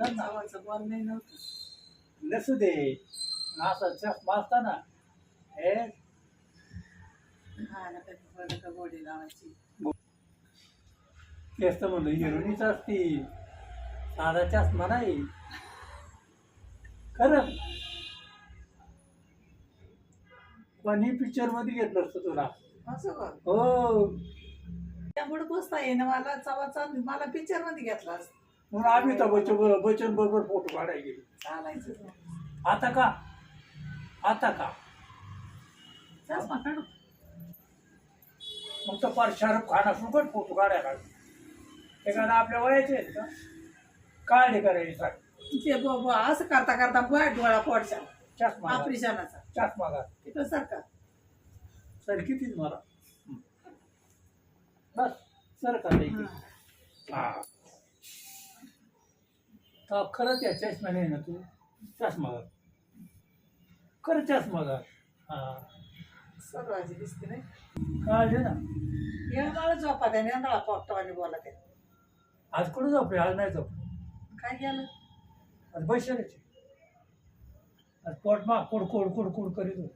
तर नावाचं बॉल नाही नव्हतं. नसू दे. असं चष्मा असताना हे हा गोडी लावायची. तेच तर म्हणलं हिरोनीच असती साधा चष्मा नाही. खरं. पण ही पिक्चरमध्ये घेतलं असतं तुला. असं का? हो. त्यामुळे बसता येईना मला चवा मला पिक्चरमध्ये घेतला असं म्हणून अमिताभ बच्चन बच्चन बरोबर फोटो काढायला गेले. चालायचं आता का? आता का? चष्मा काढू. मग तर फार शाहरुख खान फोटो काढायला एखादा आपल्या वयाचे आहेत का? काढले करायचे साठ ते ब- ब- असं करता करता बघ डोळा पोटच्या चष्मा घाल. ऑपरेशनाचा. चष्मा घाल. तिथं सारखा सर कितीच मला? बस सर का हा. खरंच या चष्मा नाही ना तू? चष्मा घाल. खरं चष्मा घाल. हा. सर्वांची दिसते नाही. ना. येणारा येणारा आज कुठं झोपले? आज नाही झोप काय गेलं आज बैशाल्याचे आज पोट मा कुड कुड कुड कुड करीत होतो.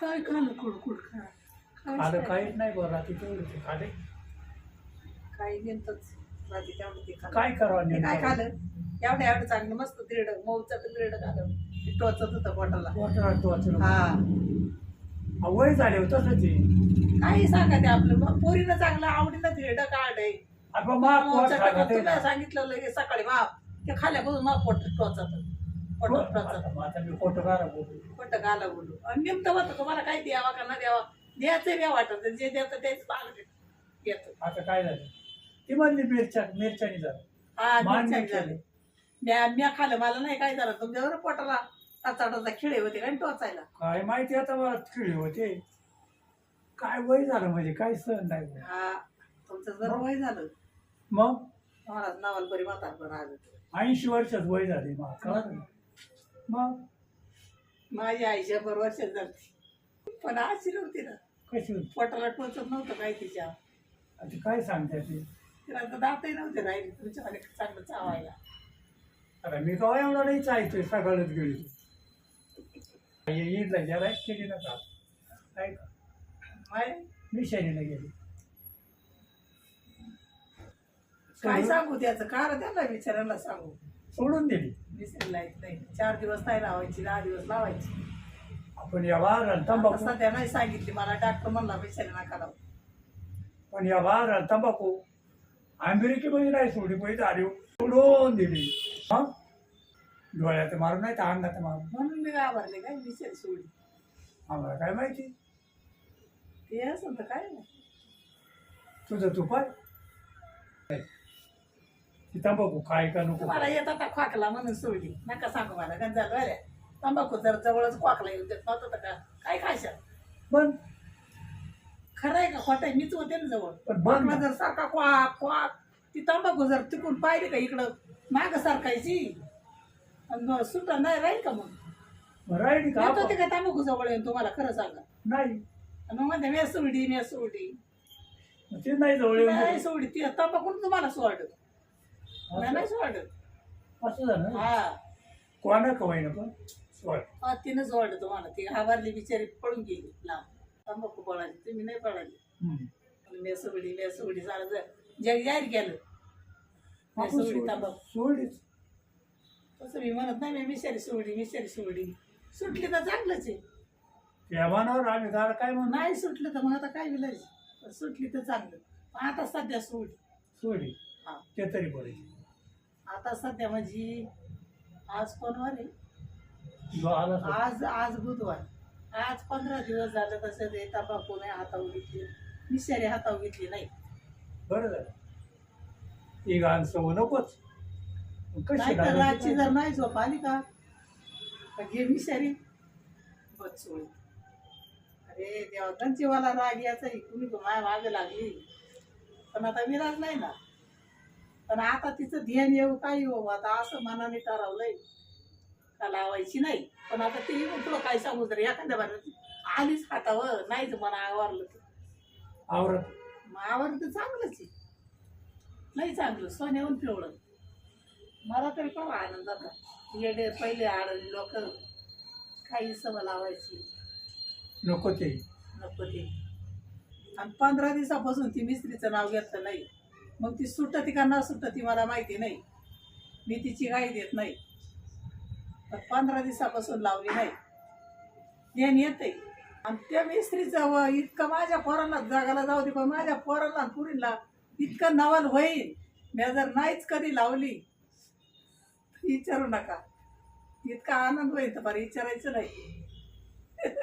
काय खाल्लं कुडकुड खा खालं काहीच नाही बरं रात्री तेवढे खाले. काही नेमतच रात्री तेवढं ते खाल्लं. काय करावं ते काय नेमकं? खाल्लं. एवढं एवढं चांगलं मस्त तिरड मऊचं तिरड खाल्लं. ते टोचत होतं पोटाला. हा. हा, वय झाले होतं ते? काही सांगा ते आपलं. मग पोरीनं चांगलं आवडीनं तिरड काढ आपण मा पोट ना. सांगितलं लगेच सकाळी मा ते खाल्यापासून मा पोट टोचत. पोट टोचत. आता मी फोटो काढा बोलू. खोटं बोलू. आणि नेमकं होतं तुम्हाला काय द्यावा का ना द्यावा? द्यायचं द्या वाटत जे द्यायचं तेच मागते येतो. आता काय झालं? ती म्हणली मिरच्या मिरच्यानी झालं हा मान मिरच्या नाही झाले म्या म्या खाल्लं. मला नाही काय झालं. तुमच्यावर पोटाला टाचा खिळे होते काय टोचायला. काय माहिती आता मला खिळी होते. काय वय झालं म्हणजे? काय सहन नाही. हा तुमचं जर वय झालं. मग? मला नावाला बरी म्हातार पण आलं. ऐंशी वर्षात वय झाले मग. कळलं ना? मग? माझी आई शंभर वर्षात झाली. पण अशी नव्हती ना. कशी होती? पोटाला टोचत नव्हतं काय तिच्या. आता काय सांगते ते तिला तर दातही नव्हते राहिले तुमच्याकडे चांगलं चावायला. आता मी कवा एवढा नाही चायतोय सकाळच गेली. ईदला गेला केली ना का? काय? माय मी शनीला गेली. काय सांगू त्याचं? कार त्याला विचारायला सांगू? सोडून दिली. विसरला येत नाही. चार दिवस नाही लावायची दहा दिवस लावायची. आपण या आता तंबाखू नाही सांगितली मला डॉक्टर म्हणला विचार नका लावू. पण या वाघाला तंबाखू अमेरिकेमध्ये नाही सोडली पैसे आली सोडून दिली. हा? डोळ्यात मारून नाही तर अंगात मारून. म्हणून मी घाबरले काय? विचार सोडली आम्हाला काय माहिती? ते असं तर काय नाही. तुझं तू पाय ती तंबाखू काय का नको? तुम्हाला येत आता खोकला म्हणून सोडली नका सांगू मला गंजाल बऱ्या तंबाखू जर जवळच खोकला येऊ देत नव्हतं तर का काय खायचं? पण खरं आहे का खोटं आहे? मीच होते ना जवळ. पण जर सारखा क्वाक क्वाक ती तंबाखू जर तिकून पाहिली का इकडं? माग सारखायची आणि मग सुटा नाही राहील का मग? राहिली का येत आपण? का तंबाखू जवळ येऊन तुम्हाला खरं सांगा? नाही. आणि मग म्हणते मी सोडली मी सोडली ते नाही जवळ येऊन नाही गेली. सोडली. ती तंबाखू तुम्हाला सोडत. मी नाही सोडत. असं झालं? हा. कोणा कवाय ना पण? सोड. हा, तिनं सोडलं तुम्हाला. ती घाबरली बिचारी पळून गेली. लांब. पळाली तुम्ही नाही पळाली. मी सोडली मी सोडली सारं जग जाहीर केलं. मी सोड- सोडलीच. तसं मी म्हणत नाही मी मिशारी मिशारी सुटली तर चांगलंच आहे. त्या मनावर आम्ही काय नाही सुटलं तर मग आता काय विलायचं? सुटली तर चांगलं. पण आता सध्या सोडली सोडली हा. ते तरी बरे आता सध्या म्हणजे आज कोणवार आहे? जो आला तो. आज आज बुधवार. आज पंधरा दिवस झालं तसं ते तंबाखू नाही हातावर घेतली. मिशारी हातावर घेतली नाही. बरं झालं. ती घाण नकोच. कशी नाही तर रातची? जर नाही झोप आली का? तर घे सोळी अरे देवा गंजीवाला राग याचा कुणी तो माया मागे लागली. पण आता विराज नाही ना. पण आता तिचं ध्यान येऊ काय येऊ? आता असं मनाने ठरवलंय. का लावायची नाही. पण आता ते तुला काय सांगू तर एखाद्या बार आलीच हातावर नाहीच मला आवरलं तर. आवरत मग आवरलं तर चांगलंच आहे. नाही चांगलं सोन्याहून पिवळं. मला तरी केव्हा आनंद होता. येडे पहिले आड लोक काही सवय लावायची. नको ते. नको ते. आणि पंधरा दिवसापासून ती मिस्त्रीचं नाव घेतलं नाही. मग ती सुटती का न सुटती मला माहिती नाही. मी तिची गाई देत नाही. तर पंधरा दिवसापासून लावली नाही. येण येते. आणि त्या मिस्त्रीचं व इतकं माझ्या पोरांना जगाला जाऊ दे पण माझ्या पोरांना पुरीला इतकं नवल होईल मी जर नाहीच कधी लावली विचारू नका. इतका आनंद होईल तर बरं विचारायचं नाही.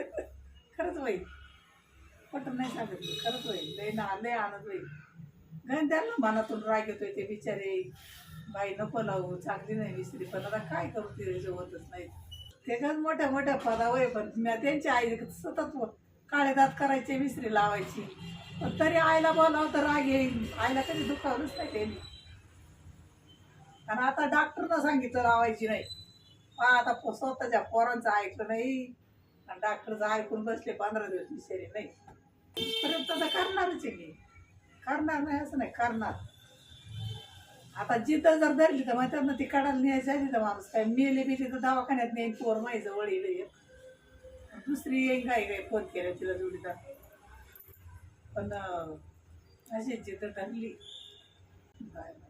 खरंच होईल. पटून नाही सांगितलं खरंच होईल. लय ना लय आनंद होईल. गण त्यांना मनातून राग येतोय ते बिचारे. बाई नको लावू चांगली नाही मिस्त्री पण आता काय करू ते होतच नाही. ते गण मोठ्या मोठ्या पदावर आहे, पण मी त्यांची आई सतत काळे दात करायचे मिस्त्री लावायची. पण तरी आईला बोलावं तर राग येईल. आईला कधी दुखावलंच नाही त्यांनी. आणि आता डॉक्टरनं सांगितलं लावायची नाही. पहा आता स्वतःच्या पोरांचं ऐकलं नाही. आणि डॉक्टरचं ऐकून बसले पंधरा दिवस बिचारे नाही. तर करणारच आहे मी. करणार नाही असं नाही करणार. आता जिद्द जर धरली तर मग ना ती काढायला न्यायची आली तर माणूस. काय मेले बिले तर दवाखान्यात नेईन पोर माही जवळ येईल. दुसरी येईन काय काय फोन केला तिला जोडीदार. पण अशी जिद्द धरली बाय बाय.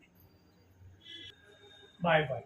Bye bye.